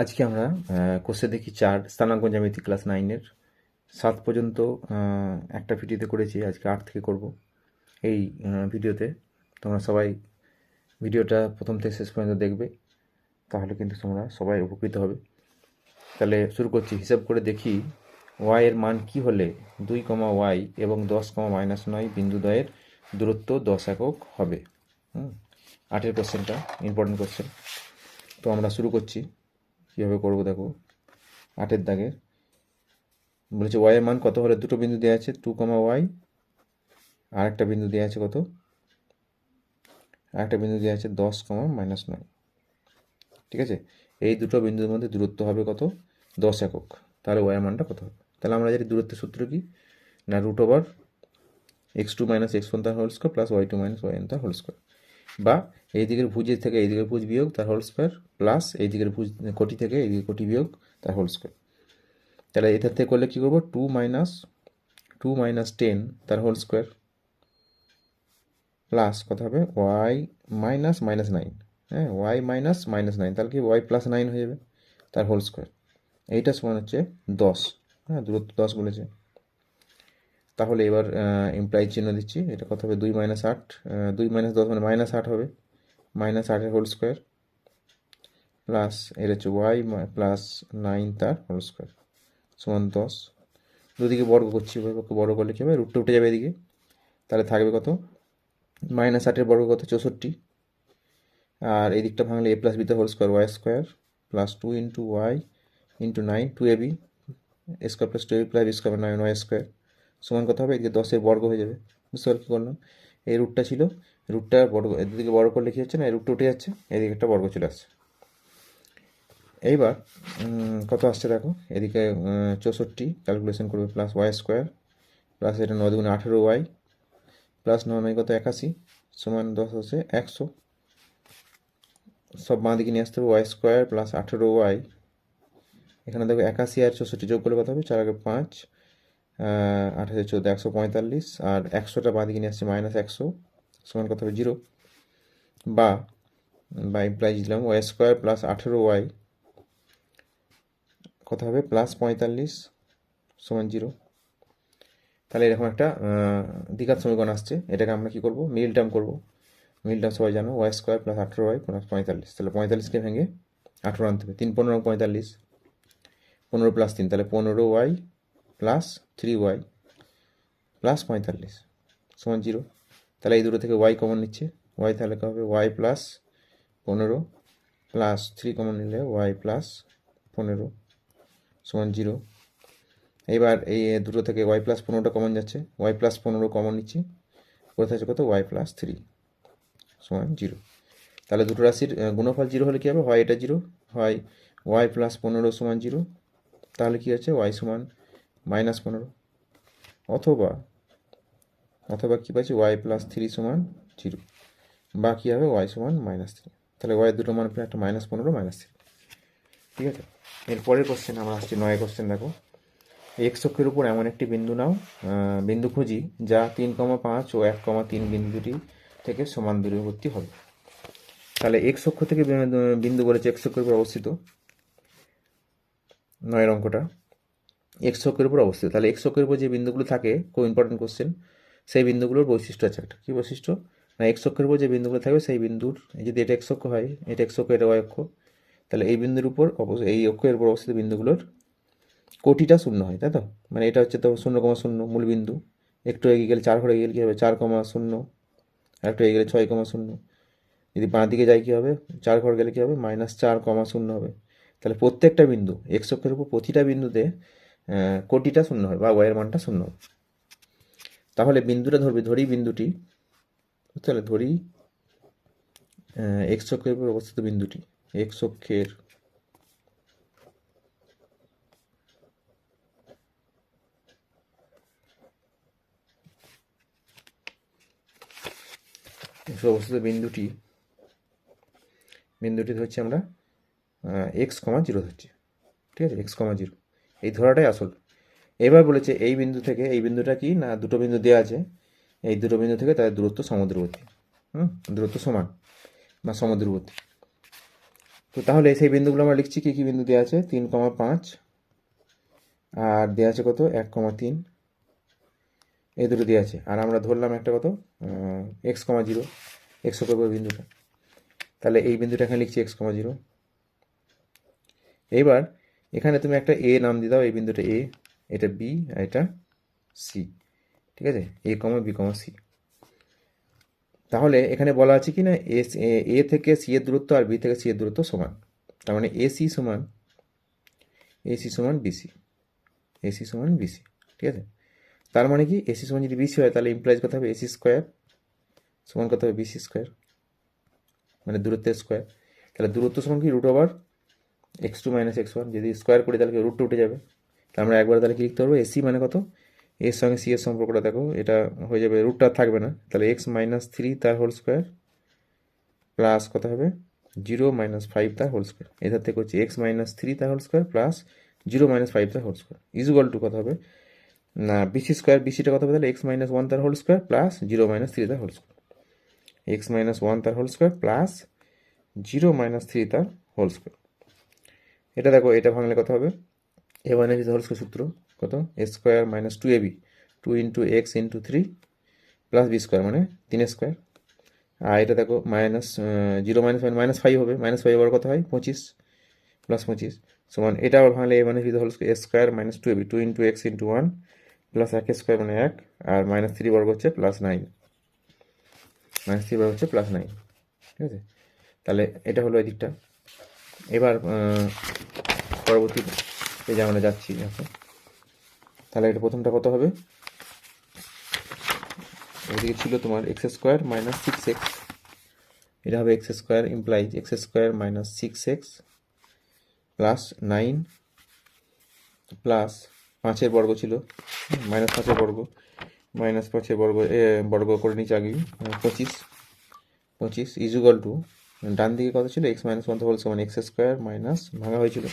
আজকে আমরা কোর্সে দেখি চার স্থানাঙ্ক জ্যামিতি ক্লাস নাইনের সাত পর্যন্ত একটা ভিডিওতে করেছি, আজকে আট থেকে করব এই ভিডিওতে। তোমরা সবাই ভিডিওটা প্রথম থেকে শেষ পর্যন্ত দেখবে, তাহলে কিন্তু তোমরা সবাই উপকৃত হবে। তাহলে শুরু করছি, হিসাব করে দেখি ওয়াই এর মান কি হলে দুই কমা ওয়াই এবং দশ কমা মাইনাস নয় বিন্দুদ্বয়ের দূরত্ব দশ একক হবে। হুম, আটের কোশ্চেনটা ইম্পর্টেন্ট কোশ্চেন তো আমরা শুরু করছি। কীভাবে করব দেখো, আটের দাগে। বলেছে ওয়াই এর মান কত হলে দুটো বিন্দু দেওয়া আছে? টু কমা ওয়াই আর একটা বিন্দু দেওয়া আছে কত? আরেকটা বিন্দু দেওয়া আছে দশ কমা মাইনাস নয় ঠিক আছে? এই দুটো বিন্দুর মধ্যে দূরত্ব হবে কত? দশ একক। তাহলে ওয়াই মানটা কত হবে? তাহলে আমরা জানি দূরত্বের সূত্র কি? না root over X two minus X one তার whole square plus Y two minus Y N তার হোল স্কোয়ার বা এই দিকের ভুজের থেকে এই দিকের ভুজ বিয়োগ, তার হোল স্কোয়ার প্লাস এই দিকের ভুজ কোটি থেকে এই দিকের কোটি বিয়োগ, তার হোল স্কোয়ার তাহলে এটার থেকে করলে কী করব? Two minus two minus ten তার হোল স্কোয়ার প্লাস কত হবে? ওয়াই মাইনাস মাইনাস নাইন হ্যাঁ? ওয়াই মাইনাস মাইনাস নাইন তাহলে কি ওয়াই প্লাস নাইন হয়ে যাবে? তার হোল স্কোয়ার এইটা সমান হচ্ছে দশ হ্যাঁ? দূরত্ব দশ বলেছে তাহলে এবার ইমপ্লাই চিহ্ন দিচ্ছি। এটা কত হবে? দুই মাইনাস আট দুই মাইনাস দশ মানে মাইনাস আট হবে। মাইনাস আটের হোল স্কোয়ার প্লাস এর হচ্ছে ওয়াই প্লাস নাইন তার হোল স্কোয়ার সমান দশ। দুদিকে বর্গ করছি বর্গ করলে কী হবে? রুটটা উঠে যাবে এদিকে। তাহলে থাকবে কত? মাইনাস আটের বর্গ কত? চৌষট্টি। আর এই দিকটা ভাঙলে এ প্লাস বিতে whole square Y square plus two into Y into nine two A B square plus two A plus B square nine Y square সমান কত হবে, এদিকে দশের বর্গ হয়ে যাবে। বুঝতে পারছি কী করলাম? এই রুটটা ছিল রুটটা বর্গ, এদিকে বর্গ করলে কী হচ্ছে না, এই রুটটা উঠে যাচ্ছে, এদিকে একটা বর্গ চলে আসছে। এইবার কত আসছে দেখো? এদিকে চৌষট্টি ক্যালকুলেশন করবে প্লাস ওয়াই স্কোয়ার প্লাস এটা নয় দুগুণে আঠেরো ওয়াই প্লাস নয় নয় কত? একাশি, সমান দশ হচ্ছে একশো। সব বাঁ দিকে নিয়ে আসতে হবে ওয়াই স্কোয়ার প্লাস আঠেরো ওয়াই এখানে দেখো একাশি আর চৌষট্টি যোগ করলে কত হবে? চার আগে পাঁচ। আঠাশে চোদ্দ, একশো পঁয়তাল্লিশ, আর একশোটা বাঁ দিকে নিয়ে আসছে মাইনাস একশো, সমান কত হবে জিরো বা বা ইমপ্লাই দিলাম ওয়াই স্কোয়ার প্লাস আঠেরো ওয়াই কত হবে? প্লাস পঁয়তাল্লিশ, সমান জিরো তাহলে এরকম একটা দ্বিঘাত সমীকরণ আসছে। এটাকে আমরা কি করব? মিল টার্ম করব। মিল টার্ম সবাই জানো ওয়াই স্কোয়ার প্লাস আঠেরো ওয়াই প্লাস পঁয়তাল্লিশ। তাহলে পঁয়তাল্লিশকে ভেঙে আঠেরো আনতে হবে। তিন, পনেরো, পঁয়তাল্লিশ। পনেরো প্লাস তিন, তাহলে পনেরো y plus three y plus পঁয়তাল্লিশ সমান জিরো। তাহলে এই দুটো থেকে ওয়াই কমন নিচ্ছে। ওয়াই তাহলে হবে? ওয়াই প্লাস পনেরো প্লাস থ্রি কমন নিলে ওয়াই প্লাস পনেরো সমান জিরো। এইবার এই দুটো থেকে ওয়াই প্লাস পনেরোটা কমন যাচ্ছে। ওয়াই প্লাস পনেরো কমন নিচ্ছি। কোথায় আছে কত? ওয়াই প্লাস থ্রি সমান জিরো। তাহলে দুটো রাশির গুণফল জিরো হলে কী হবে? হয় এটা জিরো, হয় ওয়াই প্লাস পনেরো সমান জিরো। তাহলে কী আছে ওয়াই সমান মাইনাস পনেরো। অথবা অথবা কী পাচ্ছি? ওয়াই প্লাস থ্রি সমান জিরো বা কী হবে ওয়াই সমান মাইনাস থ্রি তাহলে ওয়াই দুটো মান পেলে একটা মাইনাস পনেরো মাইনাস থ্রি ঠিক আছে? এরপরের কোশ্চেন আমরা আসছি নয় কোশ্চেন দেখো। এক্স অক্ষের উপর এমন একটি বিন্দু নাও বিন্দু খুঁজি, যা তিন কমা পাঁচ ও এক কমা তিন বিন্দুটি থেকে সমান দূরবর্তী হবে। তাহলে এক্স অক্ষ থেকে বিন্দু- বিন্দু বলেছে এক্স অক্ষের উপর অবস্থিত। নয়ের অঙ্কটা। এক্স অক্ষের উপর অবস্থিত। তাহলে এক্স অক্ষের উপর যে বিন্দুগুলো থাকে, খুব ইম্পর্টেন্ট কোশ্চেন সেই বিন্দুগুলোর বৈশিষ্ট্য আছে একটা। কী বৈশিষ্ট্য? না এক্স অক্ষের উপর যে বিন্দুগুলো থাকবে, সেই বিন্দুর যদি এটা এক্স অক্ষ হয়, এটা এক্স অক্ষ, এটা ওয়াই অক্ষ, তাহলে এই বিন্দুর উপর এই অক্ষের উপর অবস্থিত বিন্দুগুলোর কোটিটা শূন্য হয়, তাই তো? মানে এটা হচ্ছে তো শূন্য কমা শূন্য, মূল বিন্দু। একটু এগিয়ে গেলে চার ঘরে গেলে কী হবে? চার কমা শূন্য, আর একটু এগিয়ে গেলে ছয় কমা শূন্য। যদি বাঁ দিকে যাই কী হবে? চার ঘর গেলে কী হবে? মাইনাস চার কমা শূন্য হবে। তাহলে প্রত্যেকটা বিন্দু এক্স অক্ষের উপর প্রতিটা বিন্দুতে কোটিটা শূন্য হয় বা ওয়াইয়ের মানটা শূন্য। তাহলে বিন্দুটা ধরবি, ধরি বিন্দুটি। তাহলে ধরি এক্স অক্ষের উপর অবস্থিত বিন্দুটি। এক্স অক্ষের অবস্থিত বিন্দুটি বিন্দুটি ধরছি আমরা এক্স কমা জিরো ধরছি। ঠিক আছে? X comma zero. এই ধরাটাই আসল। এবার বলেছে, এই বিন্দু থেকে এই বিন্দুটা কি না দুটো বিন্দু দেওয়া আছে? এই দুটো বিন্দু থেকে তাদের দূরত্ব সমুদ্রবর্তী। হুম? দূরত্ব সমান বা সমুদ্রবর্তী। তো তাহলে সেই বিন্দুগুলো আমরা লিখছি কী কী বিন্দু দেওয়া আছে? তিন কমা পাঁচ। আর দেওয়া আছে কত? এক কমা তিন। এই দুটো দেওয়া আছে। আর আমরা ধরলাম একটা কত? X comma zero. এক্স করব বিন্দুটা। তাহলে এই বিন্দুটা এখানে লিখছি এক্স কমা জিরো। এইবার এখানে তুমি একটা এ নাম দিয়ে দাও, এই বিন্দুটা এ এটা বি আর এটা সি ঠিক আছে? এ কমা বি কমা সি তাহলে এখানে বলা আছে কি না? এ থেকে সি এর দূরত্ব আর বি থেকে সি এর দূরত্ব সমান। তার মানে এসি সমান এসি সমান বিসি এসি সমান বিসি ঠিক আছে? তার মানে কি? এসি সমান যদি বিসি হয়, তাহলে ইমপ্লাইজ কত হবে এসি স্কোয়ার সমান কত হবে বিসি স্কোয়ার মানে দূরত্বের স্কোয়ার তাহলে দূরত্ব সমান কি? Root over x two minus x one যদি স্কোয়ার করি তাহলে রুট টু উঠে যাবে? তাহলে আমরা একবার তাহলে কি লিখতে পারব? এসি মানে কত? এর সঙ্গে সি এর সম্পর্কটা দেখো, এটা হয়ে যাবে রুটটা থাকবে না। তাহলে এক্স মাইনাস থ্রি তার হোল স্কোয়ার প্লাস কত হবে? জিরো মাইনাস ফাইভ তার হোল স্কোয়ার এধার থেকে হচ্ছে এক্স মাইনাস থ্রি তার whole square plus zero minus five তার হোল স্কোয়ার ইজুয়াল টু কত হবে? না বিসি স্কোয়ার বিসিটা কত হবে তাহলে? এক্স মাইনাস ওয়ান তার whole square plus zero minus three তার whole square x minus one তার whole square plus zero minus three তার হোল স্কোয়ার এটা দেখো, এটা ভাঙলে কত হবে? এ মাইনাস বি হোল সূত্র কত? A square minus two a b two into x into three plus b square মানে তিন স্কোয়ার আর এটা দেখো minus zero minus minus five হবে। মাইনাস ফাইভ আবার কত হয়? পঁচিশ প্লাস পঁচিশ। সমান এটা আবার ভাঙলে a minus b whole a square minus two a b two into x into one plus এক স্কোয়ার মানে এক, আর মাইনাস থ্রি বর্গ হচ্ছে প্লাস নাইন মাইনাস থ্রি বর্গ হচ্ছে প্লাস নাইন ঠিক আছে? তাহলে এটা হলো এই দিকটা এবার পরবর্তী পেজে আমরা যাচ্ছি এখন তাহলে এটা প্রথমটা কত হবে? এদিকে ছিল তোমার x square minus six x এটা হবে x square implies x square minus six x plus nine plus পাঁচের বর্গ ছিল। মাইনাস পাঁচের বর্গ। মাইনাস পাঁচের বর্গ বর্গ করে নিচে আগে পঁচিশ। পঁচিশ ইজুগাল টু ডান দিকে কত ছিল? এক্স মাইনাস ওয়ান হোল সমান এক্স স্কোয়ার মাইনাস ভাঙা হয়েছিল।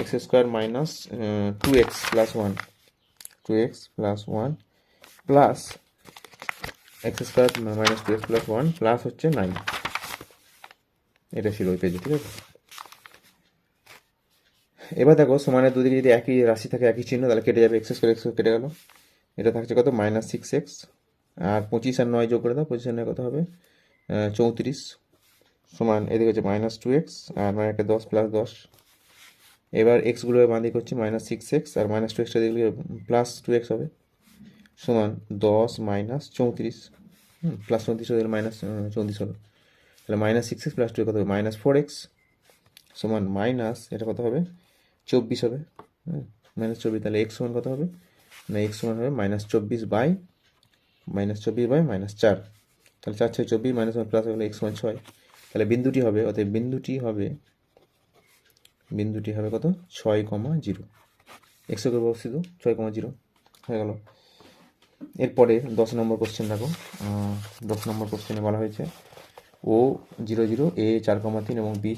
X square minus two x plus one two x plus one plus x square minus two x plus one plus হচ্ছে নাইন এটা ছিল ওই পেজে ঠিক আছে? এবার দেখো, সমানের দুদিকে যদি একই রাশি থাকে, একই চিহ্ন, তাহলে কেটে যাবে এক্স স্কোয়ার এক্স কেটে গেল। এটা থাকছে কত? মাইনাস সিক্স এক্স আর পঁচিশ আর নয় যোগ করে দাও, পঁচিশ আর নয় কত হবে? চৌত্রিশ। সমান, এদিকে হচ্ছে মাইনাস টু এক্স আর নয় একটা দশ প্লাস দশ। এবার এক্সগুলো বাঁ দিকে হচ্ছে মাইনাস সিক্স এক্স আর মাইনাস টু এক্সটা দিকে প্লাস টু এক্স হবে। সমান দশ মাইনাস চৌত্রিশ। প্লাস চৌত্রিশ হলে মাইনাস চৌত্রিশ হলো। তাহলে minus six x plus two কত হবে? মাইনাস ফোর এক্স সমান মাইনাস এটা কত হবে? চব্বিশ হবে। মাইনাস চব্বিশ, তাহলে এক্স সমান কত হবে? না এক্স সমান হবে মাইনাস চব্বিশ বাই মাইনাস চব্বিশ বাই মাইনাস চার। তাহলে চার ছয় চব্বিশ মাইনাস ওয়ান প্লাস হলে এক্স সমান ছয়। তাহলে বিন্দুটি হবে, অতএব বিন্দুটি হবে বিন্দুটি হবে কত? ছয় কমা জিরো। এক্সে করব অবস্থিত, ছয় কমা জিরো, হয়ে গেল। এরপরে দশ নম্বর কোশ্চেন দেখো। দশ নম্বর কোশ্চেনে বলা হয়েছে, ও জিরো জিরো, এ চার কমা তিন এবং বি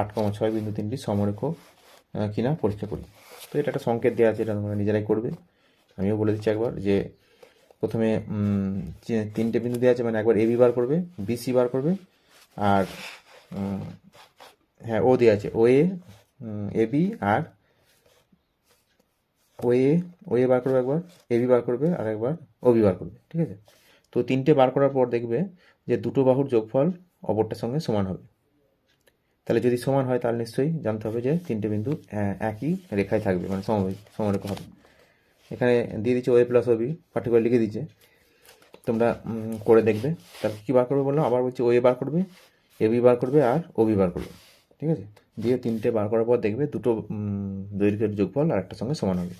আট কমা ছয় বিন্দু তিনটি সমরেখ কিনা পরীক্ষা করি। তো এটা একটা সংকেত দেওয়া আছে, এটা তোমরা নিজেরাই করবে। আমিও বলে দিচ্ছি একবার যে, প্রথমে তিনটে বিন্দু দেওয়া আছে মানে একবার এবি বার করবে বিসি বার করবে আর হ্যাঁ ও দেওয়া আছে ও এ এবি আর ও এ ও এ বার করবে একবার এবি বার করবে আর একবার ও বি বার করবে ঠিক আছে? তো তিনটে বার করার পর দেখবে যে দুটো বাহুর যোগফল অপরটার সঙ্গে সমান হবে। তাহলে যদি সমান হয় তাহলে নিশ্চয়ই জানতে হবে যে তিনটে বিন্দু আহ, একই রেখায় থাকবে মানে সম সমরেখ হবে। এখানে দিয়ে দিচ্ছে ওয়ে প্লাস ওবি পার্টিকুলার লিখে দিচ্ছে। তোমরা করে দেখবে। তাহলে কী বার করবে বললাম আবার বলছি ওয়ে বার করবে, এ বি বার করবে, আর ওবি বার করবে। ঠিক আছে? দিয়ে তিনটে বার করার পর দেখবে দুটো দৈর্ঘ্যের যোগফল আর একটা সঙ্গে সমান হবে।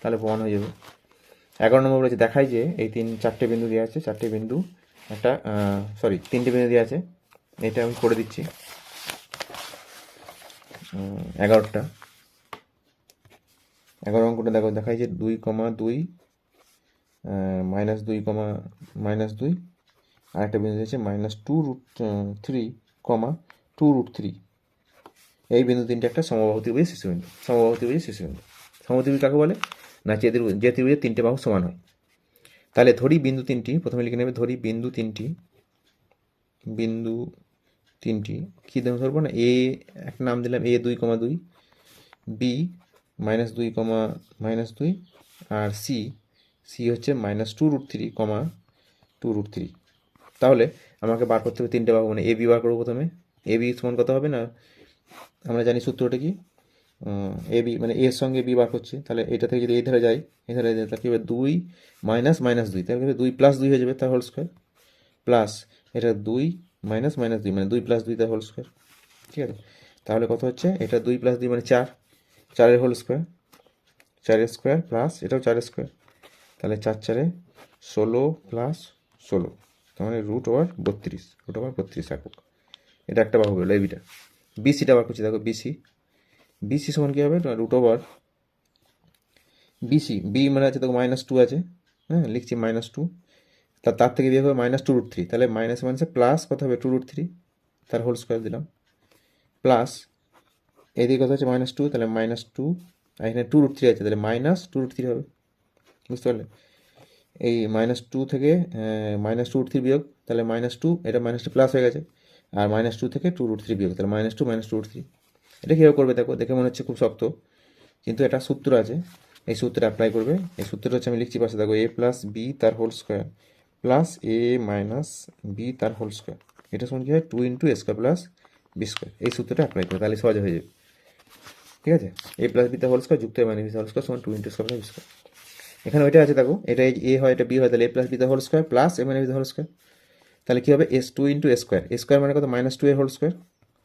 তাহলে প্রমাণ হয়ে যাবে। এগারো নম্বর বলেছে, দেখাই যে এই তিন, চারটে বিন্দু দেওয়া আছে, চারটে বিন্দু, একটা সরি তিনটে বিন্দু দেওয়া আছে। এটা আমি করে দিচ্ছি। এগারোটা। এগারো অঙ্কটা দেখো, দেখাই যে দুই কমা দুই মাইনাস দুই কমা মাইনাস দুই। আর একটা বিন্দু দিয়েছে minus two root three comma two root three এই বিন্দু তিনটে একটা সমবাহু ত্রিভুজের শীর্ষবিন্দু সমবাহু ত্রিভুজের শীর্ষবিন্দু সমবাহু ত্রিভুজ কাকে বলে? না, যে যে ত্রিভুজের তিনটে বাহু সমান হয়। তাহলে ধরি বিন্দু তিনটি, প্রথমে লিখে নেবে, ধরি বিন্দু তিনটি। বিন্দু তিনটি, কী দেবো ধরবো না? এ একটা নাম দিলাম এ দুই কমা দুই। বি মাইনাস দুই কমা মাইনাস দুই। আর সি সি হচ্ছে minus two root three comma two root three তাহলে আমাকে বার করতে হবে তিনটে বাহু মানে এ বি বার করব প্রথমে। এ বি সমান কত হবে না? আমরা জানি সূত্রটা কি? এ বি মানে এর সঙ্গে বি বার করছি। তাহলে এটা থেকে যদি এই ধারে যাই এই ধারে যাই, তাহলে কী হবে? দুই মাইনাস মাইনাস দুই। তাহলে দুই প্লাস দুই হয়ে যাবে তার হোল স্কোয়ার প্লাস এটা দুই মাইনাস মাইনাস দুই মানে দুই প্লাস দুই তার হোল স্কোয়ার ঠিক আছে? তাহলে কত হচ্ছে? এটা দুই প্লাস দুই মানে চার। চারের হোল স্কোয়ার চারের স্কোয়ার প্লাস এটাও চারের স্কোয়ার তাহলে চার চারে ষোলো প্লাস ষোলো। মানে রুট ওভার বত্রিশ রুট ওভার বত্রিশ একক। এটা একটা বাহু বেরোলো এবিটা বিসিটা বার করছি দেখো বিসি বিসি সমান কী হবে? রুট ওভার বিসি বি মানে আছে দেখো মাইনাস টু আছে হ্যাঁ লিখছি মাইনাস টু তা তার থেকে বিয়োগ হবে মাইনাস টু রুট থ্রি তাহলে মাইনাস মাইনাসে প্লাস কত হবে? টু রুট থ্রি তার হোল স্কোয়ার দিলাম। প্লাস এদিকে কথা হচ্ছে মাইনাস টু তাহলে মাইনাস টু আর এখানে টু রুট থ্রি আছে। তাহলে মাইনাস টু রুট থ্রি হবে। বুঝতে পারলে? এই মাইনাস টু থেকে মাইনাস টু রুট থ্রি বিয়োগ, তাহলে মাইনাস টু এটা মাইনাস টু প্লাস হয়ে গেছে। আর মাইনাস টু থেকে টু রুট থ্রি বিয়োগ, তাহলে minus two minus two root three এটা কীভাবে করবে দেখো? দেখে মনে হচ্ছে খুব শক্ত, কিন্তু এটা সূত্র আছে। এই সূত্রে অ্যাপ্লাই করবে। এই সূত্রটা হচ্ছে আমি লিখছি পাশে, দেখো এ প্লাস বি তার whole square plus a minus b তার হোল স্কোয়ার এটা সমান কী হয়? Two into a square plus b square এই সূত্রটা অ্যাপ্লাই করবে, তাহলে সহজে হয়ে যাবে। ঠিক আছে? এ প্লাস বি তার হোল স্কোয়ার যুক্ত এ মাইনাস বি তার হোল স্কোয়ার সমান two into square plus b square এখানে ওইটা আছে দেখো, এটা এ হয় এটা বি হয়, তাহলে এ প্লাস বি তার whole square plus a minus b তার হোল স্কোয়ার তাহলে কী হবে? S two into a square a square মানে কত? মাইনাস টু এর whole square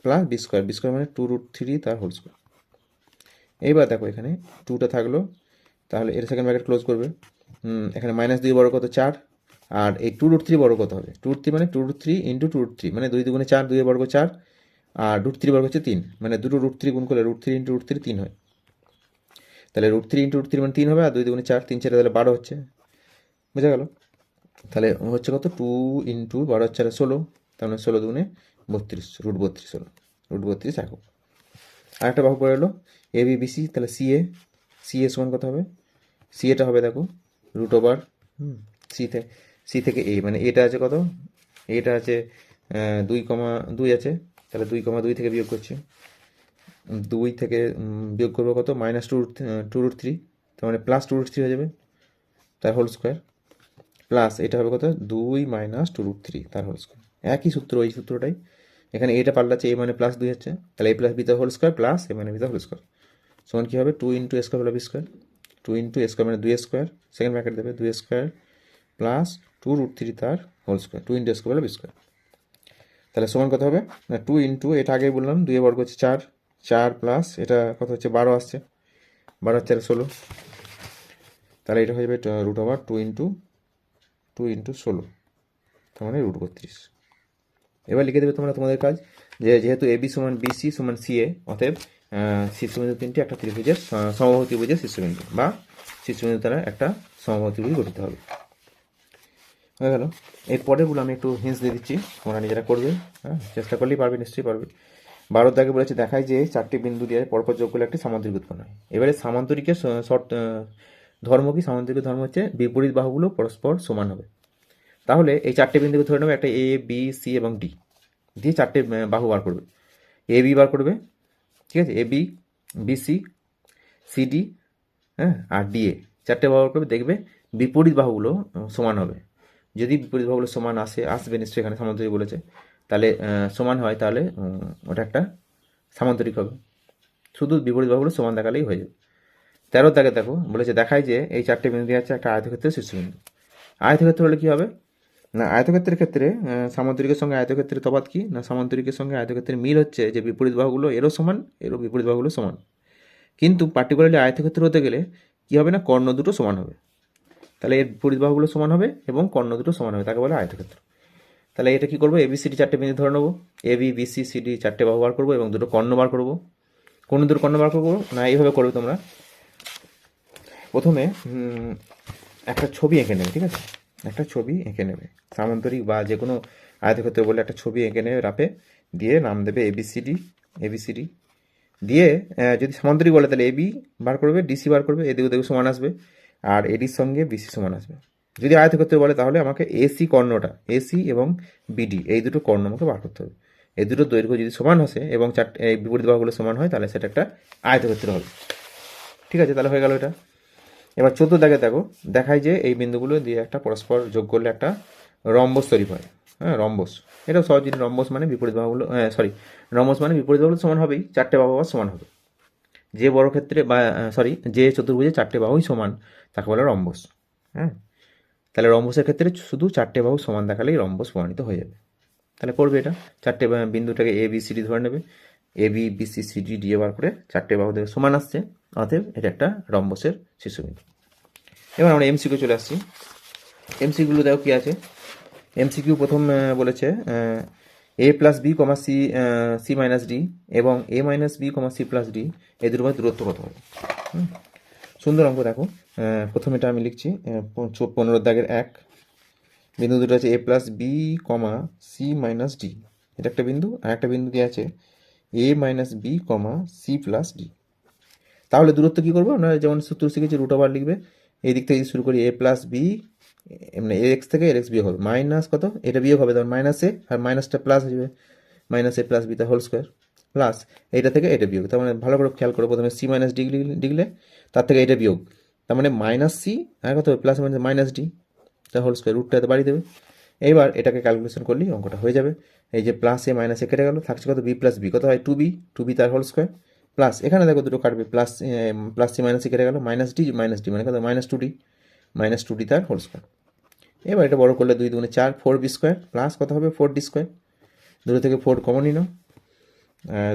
plus b square b square মানে টু রুট থ্রি তার হোল স্কোয়ার এইবার দেখো এখানে টুটা থাকল, তাহলে এর সেকেন্ড ব্র্যাকেট ক্লোজ করবে। এখানে মাইনাস দুই বড় কত? চার। আর এই টু রুট থ্রি বড় কত হবে? টু রুট থ্রি মানে two root three into two root three মানে দুই দুগুণে চার, দুই বর্গ চার। আর রুট থ্রি বর্গ হচ্ছে তিন মানে দুটো রুট থ্রি গুণ করলে root three into root three তিন হয়। তাহলে root three into root three মানে তিন হবে, আর দুই দুগুণে চার, তিন চারে তাহলে বারো হচ্ছে। বুঝা গেল? তাহলে হচ্ছে কত? টু ইন্টু বারো আর ষোলো, তার মানে ষোলো দুগুণে বত্রিশ রুট বত্রিশ হলো। রুট বত্রিশ একক আর একটা বাহু পড়ে এলো এ বি বিসি তাহলে সি এ সি এ সমান কত হবে? সি এটা হবে দেখো রুট ওভার হুম সি থেকে সি থেকে এ মানে এটা আছে কত? এটা আছে দুই কমা, দুই আছে, তাহলে দুই কমা দুই থেকে বিয়োগ করছি। দুই থেকে বিয়োগ করব কত? Minus two two root three তার মানে প্লাস টু রুট থ্রি হয়ে যাবে তার হোল স্কোয়ার প্লাস এটা হবে কত? দুই মাইনাস টু রুট থ্রি তার হোল স্কোয়ার একই সূত্র ওই সূত্রটাই। এখানে এটা পাল্টাচ্ছে, এ মানে প্লাস দুই হচ্ছে। তাহলে এ প্লাস বি তার হোল স্কোয়ার প্লাস এ মানে বি তার হোল স্কোয়ার সমান কী হবে? Two into square plus b square two into square মানে দুই স্কোয়ার সেকেন্ড ব্র্যাকেট দেবে, দুই square plus two root three তার whole square two into square plus b square তাহলে সমান কত হবে? না টু ইন্টু এটা আগেই বললাম দুই বর্গ হচ্ছে চার। চার প্লাস এটা কত হচ্ছে? বারো আসছে। বারো চার ষোলো। তাহলে এটা হয়ে যাবে root over two into two into ষোলো। তার মানে রুট বত্রিশ। এবার লিখে দেবে তোমরা তোমাদের কাজ, যে যেহেতু এ বি সমান বিসি সমান সি এ অতএব শীর্ষবিন্দু তিনটি, একটা ত্রিভুজের সমবাহু ত্রিভুজের শীর্ষবিন্দু বা শীর্ষবিন্দু দ্বারা একটা সমবাহু ত্রিভুজ গঠিত হবে। হয়ে গেল। এর পরেরগুলো আমি একটু হিন্স দিয়ে দিচ্ছি, তোমরা নিজেরা করবে হ্যাঁ চেষ্টা করলেই পারবে, নিশ্চয়ই পারবে। বারোর দাগে বলেছে, দেখায় যে চারটি বিন্দু দিয়ে পরপর যোগ করলে একটি সামান্তরিক উৎপন্ন হয়। এবারে সামান্তরিকের স- শর্ত ধর্ম কি? সামান্তরিক ধর্ম হচ্ছে বিপরীত বাহুগুলো পরস্পর সমান হবে। তাহলে এই চারটে বিন্দুকে ধরে নেবে, একটা এ বি সি এবং ডি দিয়ে চারটে বাহু বার করবে। এ বি বার করবে। ঠিক আছে? এ বি বিসি সিডি হ্যাঁ? আর ডিএ চারটে বাহু বার করবে, দেখবে বিপরীত বাহুগুলো সমান হবে। যদি বিপরীত বাহুগুলো সমান আসে, আসবে, নিশ্চয়ই এখানে সামান্তরিক বলেছে। তাহলে সমান হয় তাহলে ওটা একটা সামান্তরিক হবে। শুধু বিপরীত বাহুগুলো সমান দেখালেই হয়ে যাবে। তেরো দাগে দেখো, বলেছে দেখায় যে এই চারটে বিন্দু আছে একটা আয়তক্ষেত্রের শীর্ষবিন্দু আয়তক্ষেত্র হলে কী হবে? না, আয়তক্ষেত্রের ক্ষেত্রে সামান্তরিকের সঙ্গে আয়তক্ষেত্রের তফাৎ কী? না সামান্তরিকের সঙ্গে আয়তক্ষেত্রের মিল হচ্ছে যে বিপরীত বাহুগুলো এরও সমান, এরও বিপরীত বাহুগুলো সমান। কিন্তু পার্টিকুলারলি আয়তক্ষেত্র হতে গেলে কি হবে না? কর্ণ দুটো সমান হবে। তাহলে এর বিপরীত বাহুগুলো সমান হবে এবং কর্ণ দুটো সমান হবে, তাকে বলে আয়তক্ষেত্র। তাহলে এটা কি করব? এবিসিডি চারটে বিন্দু ধরে নেব। এ বি বিসি সিডি চারটে বাহু বার করব এবং দুটো কর্ণ বার করব। কোন দুটো কর্ণ বার করব? না, এইভাবে করবে তোমরা। প্রথমে একটা ছবি এঁকে নেবে, ঠিক আছে? একটা ছবি এঁকে নেবে। সামান্তরিক বা যে কোনো আয়তক্ষেত্র বলে একটা ছবি এঁকে নেবে রাপে দিয়ে নাম দেবে এবিসিডি এবিসিডি দিয়ে যদি সামান্তরিক বলে তাহলে এবি বার করবে ডিসি বার করবে, এদিকে ওদিকে সমান আসবে। আর এডির সঙ্গে বিসি সমান আসবে। যদি আয়তক্ষেত্র বলে, তাহলে আমাকে এসি কর্ণটা এসি এবং বিডি এই দুটো কর্ণ আমাকে বার করতে হবে। এই দুটো দৈর্ঘ্য যদি সমান আসে এবং চারটে এই বিপরীত বাহুগুলো সমান হয়, তাহলে সেটা একটা আয়তক্ষেত্র হবে। ঠিক আছে, তাহলে হয়ে গেল এটা। এবার চোদ্দ দাগে দেখো দেখায় যে এই বিন্দুগুলো দিয়ে একটা পরস্পর যোগ করলে একটা রম্বস তৈরি হয়। হ্যাঁ রম্বস। এটাও সহজ জিনিস, রম্বস মানে বিপরীত বাহুগুলো সরি রম্বস মানে বিপরীত বাহুগুলো সমান হবেই, চারটে বাহু সমান হবে। যে বর্গক্ষেত্রে বা সরি যে চতুর্ভুজে চারটে বাহুই সমান, তাকে বলে রম্বস। হ্যাঁ তাহলে রম্বসের ক্ষেত্রে শুধু চারটে বাহু সমান দেখালেই রম্বস প্রমাণিত হয়ে যাবে। তাহলে করবে এটা। চারটে বিন্দুটাকে এ বি সি ডি ধরে নেবে। A B B C C D দিয়ে বার করে চারটে বাহু দেখে সমান আসছে। অতএব এটা একটা রম্বসের শীর্ষবিন্দু এবার আমরা এমসিকিউ চলে আসছি। এমসিকিউগুলো দেখো কী আছে? এমসিকিউ প্রথম বলেছে a plus b comma c c minus d এবং a minus b comma c plus d এই দুটোর মধ্যে দূরত্ব কত হবে। সুন্দর অঙ্ক দেখো। আহ, প্রথম এটা আমি লিখছি। পনেরো দাগের এক। বিন্দু দুটো আছে a plus b comma c minus d. এটা একটা বিন্দু আর একটা বিন্দু দিয়ে আছে a minus b comma c plus d. তাহলে দূরত্ব কী করব? আমরা যেমন সূত্র শিখেছি রুট ওভার লিখবে। এই দিক থেকে শুরু করি এ প্লাস বি মানে এ এক্স থেকে এর এক্স বিয়োগ হবে। মাইনাস কত? এটা বিয়োগ হবে তখন মাইনাস এ আর মাইনাসটা প্লাস হয়ে যাবে। মাইনাস এ প্লাস বি তার হোল স্কোয়ার। প্লাস এইটা থেকে এটা বিয়োগ। তার মানে ভালো করে খেয়াল করো, প্রথমে সি মাইনাস ডি লিখলে তার থেকে এটা বিয়োগ। তার মানে মাইনাস সি আর কত হবে? প্লাস মাইনাস মাইনাস ডি তার হোল স্কোয়ার রুটটা এত বাড়িয়ে দেবে। এইবার এটাকে ক্যালকুলেশন করলেই অঙ্কটা হয়ে যাবে। এই যে প্লাস এ মাইনাস এ কেটে গেল, থাকছে কত? বি প্লাস বি কত হয়? টু বি টু বি তার হোল স্কোয়ার প্লাস এখানে দেখো দুটো কাটবে। Plus plus c minus c কেটে গেল মাইনাস ডি মাইনাস ডি মানে কত? Minus two d minus two d তার হোল স্কোয়ার এবার এটা বড় করলে দুই দুগুণে চার ফোর বি স্কোয়ার প্লাস কত হবে? ফোর ডি স্কোয়ার দুটো থেকে ফোর কমন নিল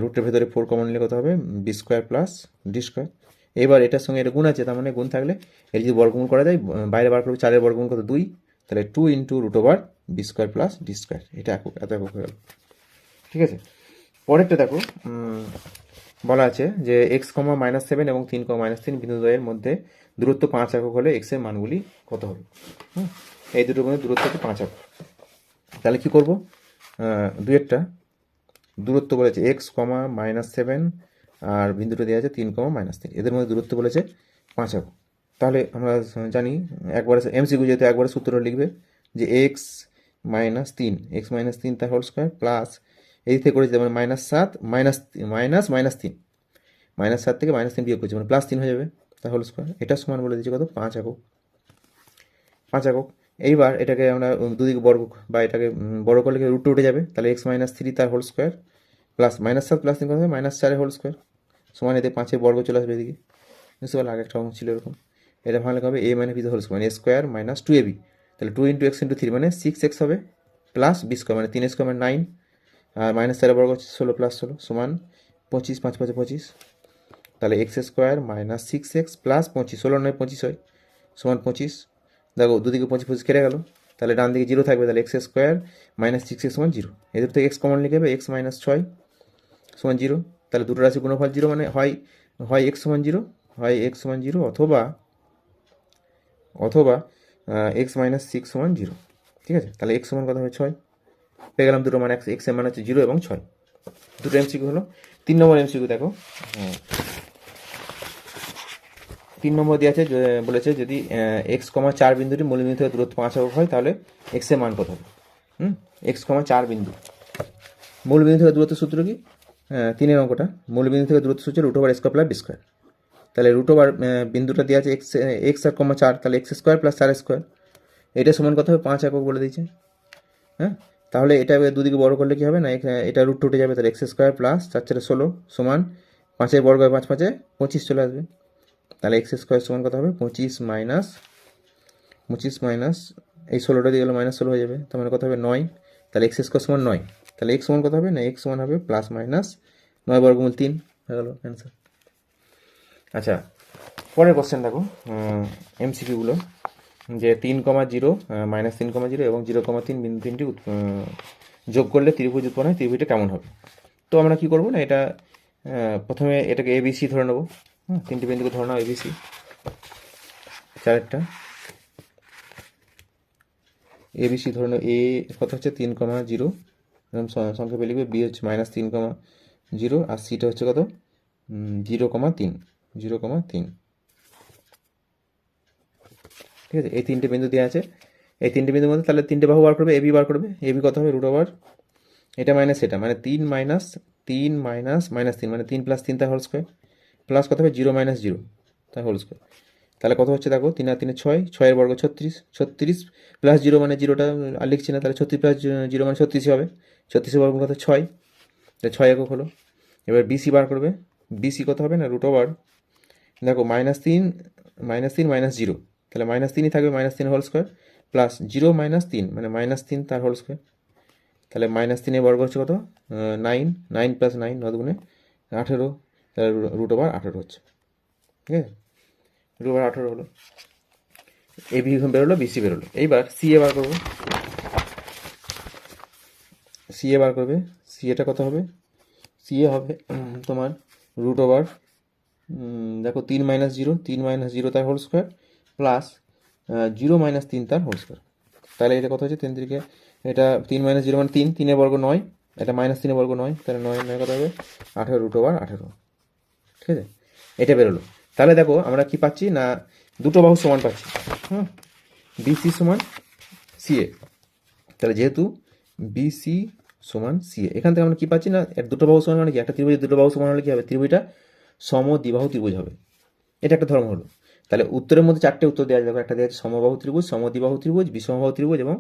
রুটের ভেতরে ফোর কমন নিলে কত হবে? B square plus d square এবার এটার সঙ্গে এটা গুণ আছে তার মানে গুণ থাকলে এর যদি বর্গমূল করা যায় বাইরে বার করবে চারের বর্গমূল কত? দুই। তাহলে two into root over b square plus d square এটা একক এত একক হয়ে গেল। ঠিক আছে? পরেরটা দেখো বলা আছে যে এক্স কমা মাইনাস সেভেন এবং তিন কমা মাইনাস তিন বিন্দুদ্বয়ের মধ্যে দূরত্ব পাঁচ একক হলে এক্সের মানগুলি কত হবে? হুম, এই দুটোর মধ্যে দূরত্ব পাঁচ একক। তাহলে কী করব? দু একটা দূরত্ব বলেছে এক্স কমা মাইনাস সেভেন আর বিন্দুটা দেওয়া আছে তিন কমা মাইনাস তিন। এদের মধ্যে দূরত্ব বলেছে পাঁচ একক তাহলে আমরা জানি, একবারে এমসিকিউ যেহেতু একবারে সূত্র লিখবে যে এক্স মাইনাস তিন। এক্স মাইনাস তিন তার হোল স্কোয়ার প্লাস এই থেকে করেছে মানে মাইনাস সাত মাইনাস মাইনাস মাইনাস তিন। মাইনাস সাত থেকে মাইনাস তিন বিয়োগ করছে মানে প্লাস তিন হয়ে যাবে তার হোল স্কোয়ার এটা সমান বলে দিচ্ছে কত? পাঁচ একক। পাঁচ একক। এইবার এটাকে আমরা দুদিকে বর্গ বা এটাকে বড় করলে রুট উঠে যাবে? তাহলে এক্স মাইনাস থ্রি তার হোল স্কোয়ার প্লাস মাইনাস সাত, প্লাস তিন কত হবে? মাইনাস চারের হোল স্কোয়ার সমান এতে পাঁচের বর্গ চলে আসবে এদিকে। বুঝতে পারলে আগে একটা অঙ্ক ছিল এরকম। এটা ভালো হবে a minus b whole square মানে square minus two a b তাহলে two into x into three মানে সিক্স এক্স হবে প্লাস বি স্কোয়ার মানে তিন স্কোয়ার মানে নাইন আর মাইনাস চারের বর্গ হচ্ছে ষোলো প্লাস ষোলো, সমান পঁচিশ, পাঁচ, পাঁচে, পঁচিশ। তাহলে x square minus six x plus পঁচিশ, ষোলো নয়, পঁচিশ হয়। সমান পঁচিশ। দেখো, দুদিকে পঁচিশ পঁচিশ কেটে গেল। তাহলে ডান দিকে জিরো থাকবে, তাহলে x square minus six x সমান জিরো এদের থেকে এক্স কমন লিখে হবে এক্স মাইনাস ছয়। সমান জিরো, তাহলে দুটো রাশি গুণফল জিরো মানে হয় হয় এক্স সমান জিরো, হয় এক্স সমান জিরো অথবা অথবা এক্স মাইনাস সিক্স সমান জিরো। ঠিক আছে? তাহলে এক্স সমান কত হবে? ছয়। পেয়ে গেলাম দুটো মানে এক্সের মান হচ্ছে জিরো এবং ছয়। দুটো এমসিকিউ হলো। তিন নম্বর এমসিকিউ দেখো। হ্যাঁ। তিন নম্বর দিয়ে আছে বলেছে যদি এক্স কমা চার বিন্দুটি মূলবিন্দু থেকে দূরত্ব পাঁচ একক হয়, তাহলে এক্সের মান কত হবে? হুম? এক্স কমা চার বিন্দু। মূলবিন্দু থেকে দূরত্ব সূত্র কি? তিনের অঙ্কটা। মূলবিন্দু থেকে দূরত্ব সূত্র root over square plus b square তাহলে রুট ওভার বিন্দুটা দেওয়া আছে এক্স এক্স আর কমা চার, তাহলে এক্স স্কোয়ার প্লাস চার স্কোয়ার এটা সমান কথা হবে? পাঁচ একক বলে দিয়েছে। হ্যাঁ? তাহলে এটা দুদিকে বড় করলে কি হবে? না এটা রুট উঠে যাবে, তাহলে এক্স স্কোয়ার প্লাস চার চারে ষোলো সমান পাঁচের বর্গ পাঁচ পাঁচে পঁচিশ চলে আসবে। তাহলে এক্স স্কোয়ার সমান কথা হবে? পঁচিশ মাইনাস পঁচিশ মাইনাস এই ষোলোটা দিয়ে গেলে মাইনাস ষোলো হয়ে যাবে। তার মানে কথা হবে? নয়। তাহলে এক্স স্কোয়ার সমান নয়। তাহলে এক্স ওয়ান কত হবে? না এক্স ওয়ান হবে প্লাস মাইনাস নয় বর্গমূল তিন। হয়ে গেল অ্যান্সার আচ্ছা পরের কোশ্চেন দেখো এমসিকিউগুলো যে তিন কমা জিরো মাইনাস তিন কমা জিরো এবং জিরো কমা তিন বিন্দু তিনটি যোগ করলে ত্রিভুজ উৎপন্ন হয় ত্রিভুজটা কেমন হবে? তো আমরা কি করব না এটা প্রথমে এটাকে এবিসি ধরে নেব। হুম, তিনটি বিন্দুকে ধরে নাও এবিসি চারেরটা। এবিসি ধরে নাও এ কত হচ্ছে? তিন কমা জিরো। সংক্ষেপে লিখবে বি হচ্ছে মাইনাস তিন কমা জিরো আর সিটা হচ্ছে কত? জিরো কমা তিন জিরো কমা তিন। ঠিক আছে? এই তিনটে বিন্দু দেওয়া আছে। এই তিনটে বিন্দুর মধ্যে তাহলে তিনটে বাহু বার করবে এবি বার করবে। এবি কত হবে? রুট ওভার এটা মাইনাস এটা। মানে তিন মাইনাস তিন মাইনাস মাইনাস তিন। মানে তিন প্লাস তিন তার হোল স্কোয়ার প্লাস কত হবে? জিরো মাইনাস জিরো তার হোল স্কোয়ার তাহলে কত হচ্ছে দেখো? তিন আর তিনে ছয়, ছয়ের বর্গ ছত্রিশ ছত্রিশ প্লাস জিরো মানে জিরোটা, আর লিখছি না, তাহলে ছত্রিশ প্লাস জিরো মানে ছত্রিশই হবে। ছত্রিশের বর্গ কত? ছয়। তাহলে ছয় একক হলো। এবার বিসি বার করবে। বিসি কত হবে না? রুট ওভার দেখো মাইনাস তিন মাইনাস তিন মাইনাস জিরো তাহলে মাইনাস তিনই থাকবে মাইনাস তিন whole square plus zero minus তিন মানে মাইনাস তিন তার হোল স্কোয়ার তাহলে মাইনাস তিনের বর্গ হচ্ছে কত? নাইন নাইন প্লাস নাইন নয় দুগুণে আঠেরো। তাহলে রুট ওভার আঠেরো হচ্ছে। ঠিক আছে? ওভার আঠেরো হলো। এ বি বেরোলো বিসি বেরোলো। এইবার সি এ বার করব। সি এ বার করবে। সি এটা কত হবে? সি এ হবে তোমার রুট ওভার দেখো তিন মাইনাস জিরো, তিন মাইনাস জিরো তার whole square, plus zero minus তিন তার হোল স্কোয়ার। তাহলে এটা কত হচ্ছে তিন দিকে এটা তিন মাইনাস জিরো মানে তিন, তিনের বর্গ নয়, এটা মাইনাস তিনের বর্গ নয়, তাহলে নয় নয় কত হবে? আঠেরো রুট ওভার আঠেরো। ঠিক আছে? এটা বেরোলো। তাহলে দেখো আমরা কি পাচ্ছি? না, দুটো বাহু সমান পাচ্ছি। হুম বিসি সমান সিএ তাহলে যেহেতু বিসি সমান সিএ এখান থেকে আমরা কি পাচ্ছি? না এর দুটো বাহু সমান মানে কি? একটা ত্রিভুজ দুটো বাহু সমান হলে কি হবে? ত্রিভুজটা সমদ্বিবাহু ত্রিভুজ হবে। এটা একটা ধর্ম হলো। তাহলে উত্তরের মধ্যে চারটে উত্তর দেওয়া যাবে একটা দেওয়া আছে সমবাহু ত্রিভুজ, সমদ্বিবাহু ত্রিভুজ, বিষমবাহু ত্রিভুজ এবং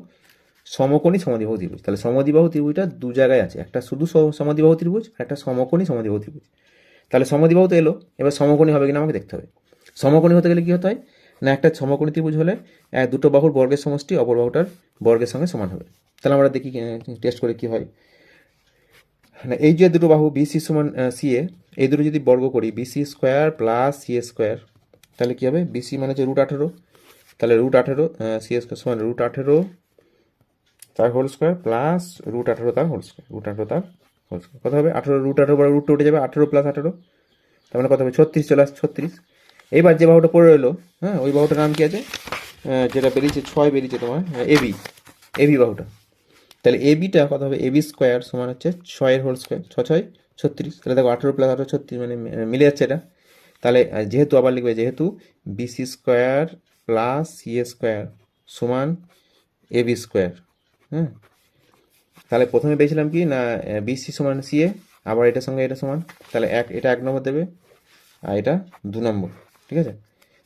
সমকোণী সমদ্বিবাহু ত্রিভুজ। তাহলে সমদ্বিবাহু ত্রিভুজটা দু জায়গায় আছে। একটা শুধু সমদ্বিবাহু ত্রিভুজ আর একটা সমকোণী সমদ্বিবাহু ত্রিভুজ। তাহলে সমদ্বিবাহু তো এলো, এবার সমকোণী হবে কিনা আমাকে দেখতে হবে। সমকোণী হতে গেলে কী হতে হয়? না, একটা সমকোণী ত্রিভুজ হলে দুটো বাহুর বর্গের সমষ্টি অপর বাহুটার বর্গের সঙ্গে সমান হবে। তাহলে আমরা দেখি টেস্ট করে কি হয়। না, এই যে দুটো বাহু বিসি সমান সিএ এই দুটো যদি বর্গ করি BC square plus CA square তাহলে কী হবে? বিসি মানে হচ্ছে রুট আঠেরো। তাহলে রুট আঠেরো সিএ স্কোয়ার সমান রুট আঠেরো, তার হোল স্কোয়ার প্লাস রুট আঠেরো তার হোল স্কোয়ার রুট আঠেরো তার কত হবে? আঠেরো রুট আঠেরো পরে রুটটা উঠে যাবে আঠেরো প্লাস আঠেরো। তার মানে কত হবে? ছত্রিশ চলে আসছে ছত্রিশ। এইবার যে বাহুটা পড়ে রইল হ্যাঁ ওই বাহুটার নাম কি আছে? যেটা বেরিয়েছে, ছয় বেরিয়েছে তোমার এবি এবি বাহুটা। তাহলে এবিটা কত হবে? এবি স্কোয়ার সমান হচ্ছে ছয়ের হোল স্কোয়ার ছ ছয়, ছত্রিশ। তাহলে দেখো আঠেরো প্লাস আঠেরো, ছত্রিশ মানে মিলে যাচ্ছে এটা। তাহলে যেহেতু আবার লিখবে, যেহেতু BC square plus CA square সমান এবি স্কোয়ার হ্যাঁ তাহলে প্রথমে পেয়েছিলাম কি? না বিসি সমান সিএ আবার এটার সঙ্গে এটা সমান। তাহলে এক, এটা এক নম্বর দেবে, আর এটা দু নম্বর, ঠিক আছে?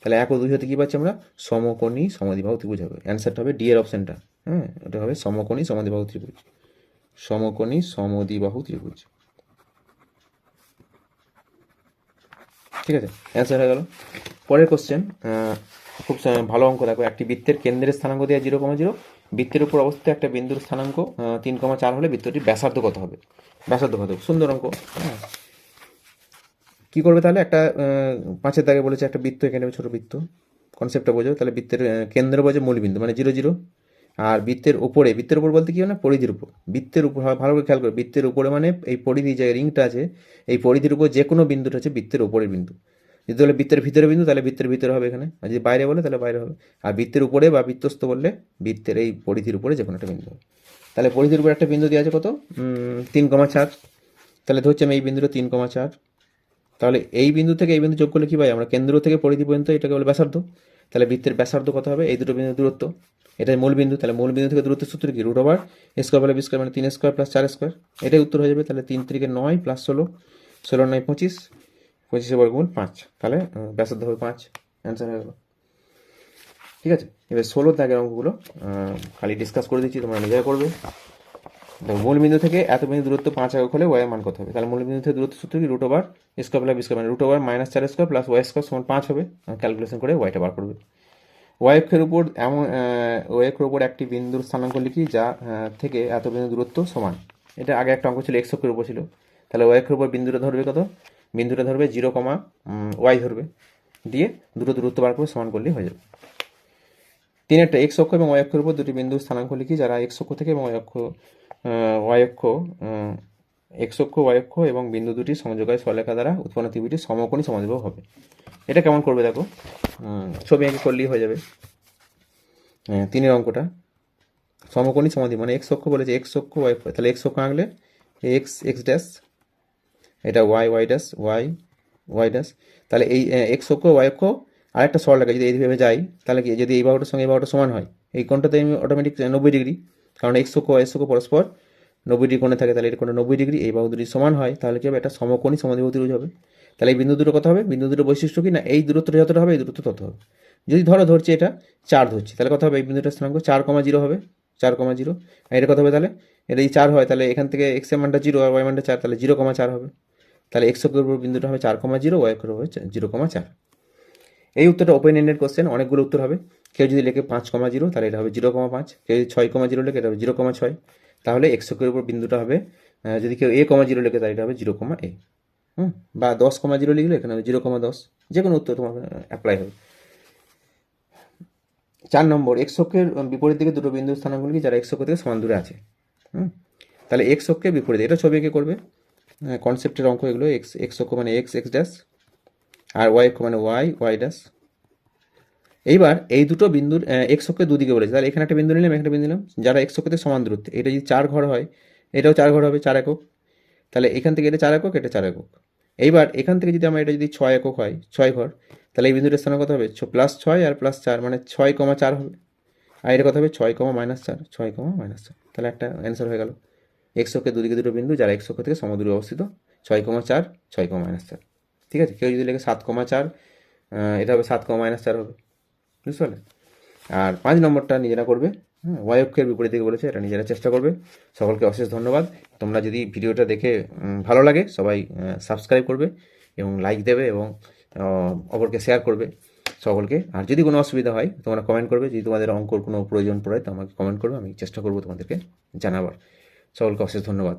তাহলে এক ও দুই হতে কী পাচ্ছি আমরা? সমকোণী সমাধিবাহু ত্রিভুজ হবে। অ্যান্সারটা হবে ডি এর অপশানটা হ্যাঁ? এটা হবে সমকোণী সমাধিবাহু ত্রিভুজ। সমকোণী সমদ্বিবাহু ত্রিভুজ। ঠিক আছে? অ্যান্সার হয়ে গেল। পরের কোশ্চেন খুব ভালো অঙ্ক দেখো। একটি বৃত্তের কেন্দ্রের স্থানাঙ্ক দেওয়া জিরো কমা জিরো। বৃত্তের উপর অবস্থিত একটা বিন্দুর স্থানাঙ্ক তিন কমা চার হলে বৃত্তটির ব্যাসার্ধ কত হবে? ব্যাসার্ধ কত সুন্দর অঙ্ক। হ্যাঁ। কি করবে তাহলে? একটা পাঁচের দাগে বলেছে একটা বৃত্ত এখানে ছোট বৃত্ত। কনসেপ্টটা বোঝো। তাহলে বৃত্তের কেন্দ্র বোঝে মূল বিন্দু মানে জিরো জিরো। আর বৃত্তের উপরে বৃত্তের উপর বলতে কি হয় না? পরিধির উপর। বৃত্তের উপর হয় ভালো করে খেয়াল করে। বৃত্তের উপরে মানে এই পরিধি যে রিংটা আছে এই পরিধির উপর যে কোনো বিন্দুটা হচ্ছে বৃত্তের উপরের বিন্দু। যদি বলে বৃত্তের ভিতরে বিন্দু, তাহলে বৃত্তের ভিতরে হবে এখানে। আর যদি বাইরে বলে, তাহলে বাইরে হবে। আর বৃত্তের উপরে বা বৃত্তস্ত বললে বৃত্তের এই পরিধির উপরে যে কোনো একটা বিন্দু হবে। তাহলে পরিধির উপরে একটা বিন্দু দেওয়া আছে কত? তিন কমা চার। তাহলে ধরছি আমি এই বিন্দুটা তিন কমা চার। তাহলে এই বিন্দু থেকে এই বিন্দু যোগ করলে কি পাই আমরা কেন্দ্র থেকে পরিধি পর্যন্ত এটাকে বলে ব্যাসার্ধ। তাহলে বৃত্তের ব্যাসার্ধ কত হবে? এই দুটো বিন্দুর দূরত্ব। এটা মূল বিন্দু। তাহলে মূল বিন্দু থেকে দূরত্ব সূত্র কি? রুট ওভার স্কোয়ার বলে বি স্কোয়ার মানে তিন স্কোয়ার প্লাস চার স্কোয়ার এটাই উত্তর হয়ে যাবে। তাহলে তিন তিরিকে নয় প্লাস ষোলো। ষোলো নয় পঁচিশ। পঁচিশে বর্গমূল পাঁচ। তাহলে ব্যাসার্ধ হবে পাঁচ। অ্যান্সার হয়ে গেল। ঠিক আছে? এবার ষোলো দাগের অঙ্কগুলো খালি ডিসকাস করে দিচ্ছি, তোমরা নিজেরা করবে। দেখো মূল বিন্দু থেকে এত বিন্দু দূরত্ব পাঁচ একক হলে ওয়াই মান কত হবে? তাহলে মূল বিন্দু থেকে দূরত্ব সূত্র কি? Root over square plus square মানে রুট ওভার মাইনাস চার স্কোয়ার প্লাস ওয়াই স্কোয়ার সমান পাঁচ হবে। ক্যালকুলেশন করে ওয়াইটা বার করবে। ওয়াই অক্ষের উপর এমন ওয়াই অক্ষের উপর একটি বিন্দুর স্থানাঙ্ক লিখি যা থেকে এত বিন্দু দূরত্ব সমান। এটা আগে একটা অঙ্ক ছিল এক্স অক্ষের উপর ছিল। তাহলে ওয়াই অক্ষের উপর বিন্দুটা ধরবে কত? বিন্দুটা ধরবে জিরো কমা ওয়াই ধরবে। দিয়ে দুটো দূরত্ব বার করে সমান করলেই হয়ে যাবে। তিন একটা এক্স অক্ষ এবং ওয়াই অক্ষের উপর দুটি বিন্দু স্থানাঙ্ক লিখি, যারা এক্স অক্ষ থেকে এবং অক্ষ ওয়াই অক্ষ এক্স অক্ষ ওয়াই অক্ষ এবং বিন্দু দুটি সংযোগায় সরলেখা দ্বারা উৎপন্ন ত্রিভুজটি সমকোণী সমাজবাহু হবে। এটা কেমন করবে দেখো? ছবি এঁকে করলেই হয়ে যাবে। তিনের অঙ্কটা। সমকোণী সমাধি মানে এক্স অক্ষ বলেছে এক্স অক্ষ ওয়াই তাহলে এক্স অক্ষ আঁকলে এক্স এক্স ড্যাশ এটা Y Y dash Y Y dash তাহলে এই এক্স অক্ষ ওয়াই অক্ষ আরেকটা সরলরেখা যদি এইভাবে যাই, তাহলে কি যদি এই বাহুটার সঙ্গে এই বাহুটা সমান হয়, এই কোণটাতে আমি অটোমেটিক নব্বই ডিগ্রি কারণ এক্স অক্ষ ওয়াই অক্ষ পরস্পর নব্বই ডিগ্রি কোণে থাকে, তাহলে এটা কোণে নব্বই ডিগ্রি এই বাহু দুটি সমান হয়, তাহলে কি হবে? একটা সমকোণী সমাধিবাহু ত্রিভুজ হবে। তাহলে এই বিন্দু দুটো কত হবে, বিন্দু দুটো বৈশিষ্ট্য কি? না, এই দূরত্বটা যতটা হবে, এই দূরত্ব তত হবে। যদি ধরো ধরছি এটা, চার ধরছি, তাহলে কত হবে? এই বিন্দুটার স্থানাঙ্ক চার কমা জিরো হবে, চার কমা জিরো। আর এটা কত হবে তাহলে? এটা যদি চার হয়, তাহলে এখান থেকে এক্সের মানটা জিরো আর ওয়াই মানটা চার, তাহলে জিরো কমা চার হবে। তাহলে এক্স অক্ষের উপর বিন্দুটা হবে চার কমা জিরো ওয়াই অক্ষের হবে জিরো কমা চার। এই উত্তরটা ওপেন এন্ডেড কোশ্চেন অনেকগুলো উত্তর হবে। কেউ যদি লেখে পাঁচ কমা জিরো তাহলে এটা হবে জিরো কমা পাঁচ। কেউ যদি ছয় কমা জিরো লেখে এটা হবে জিরো কমা ছয়। তাহলে এক্স অক্ষের উপর বিন্দুটা হবে যদি কেউ এ কমা জিরো লেখে, তাহলে এটা হবে জিরো কমা এ হুম? বা দশ কমা জিরো লিখলে এখানে জিরো কমা দশ। যে কোনো উত্তর তোমার অ্যাপ্লাই হবে। চার নম্বর এক্স অক্ষের বিপরীত দিকে দুটো বিন্দু স্থানাঙ্কগুলি কি? যারা এক্স অক্ষ থেকে সমান দূরে আছে। হুম? তাহলে এক্স অক্ষের বিপরীত, এটা ছবি এঁকে করবে। কনসেপ্টের অঙ্ক এগুলো এক্স এক্স অক্ষ মানে এক্স এক্স ড্যাশ আর ওয়াই অক্ষ মানে ওয়াই ওয়াই ড্যাশ এইবার এই দুটো বিন্দুর এক্স অক্ষের দুদিকে বলেছে। তাহলে এখানে একটা বিন্দু নিলাম, এখানে বিন্দু নিলাম। যারা এক্স অক্ষতে সমান দূরত্বে, এটা যদি চার ঘর হয়, এটাও চার ঘর হবে, চার একক। তাহলে এখান থেকে এটা চার একক, এটা চার একক। এইবার এখান থেকে যদি আমার এটা যদি ছয় একক হয়, ছয় ঘর, তাহলে এই বিন্দুটার স্থানে কত হবে? প্লাস ছয় আর প্লাস চার মানে ছয় কমা চার হবে। আর এটা কত হবে? ছয় কমা মাইনাস চার, ছয় কমা মাইনাস চার। তাহলে একটা অ্যান্সার হয়ে গেল। এক্স অক্ষের দুদিকে দুটো বিন্দু, যারা এক্স অক্ষ থেকে সমদূরে অবস্থিত, ছয় কমা চার, ছয় কমা মাইনাস চার। ঠিক আছে? কেউ যদি লেখে সাত কমা চার এটা হবে সাত কমা মাইনাস চার হবে। বুঝতে পারলে? আর পাঁচ নম্বরটা নিজেরা করবে। হ্যাঁ ওয়াই অক্ষের বিপরীত দিকে বলেছে, এটা নিজেরা চেষ্টা করবে। সকলকে অশেষ ধন্যবাদ। তোমরা যদি ভিডিওটা দেখে ভালো লাগে, সবাই সাবস্ক্রাইব করবে এবং লাইক দেবে এবং অপরকে শেয়ার করবে সকলকে। আর যদি কোনো অসুবিধা হয়, তোমরা কমেন্ট করবে। যদি তোমাদের অঙ্কর কোনো প্রয়োজন পড়ে, তো আমাকে কমেন্ট করবে, আমি চেষ্টা করব তোমাদেরকে জানাবার। সকলকে অশেষ ধন্যবাদ।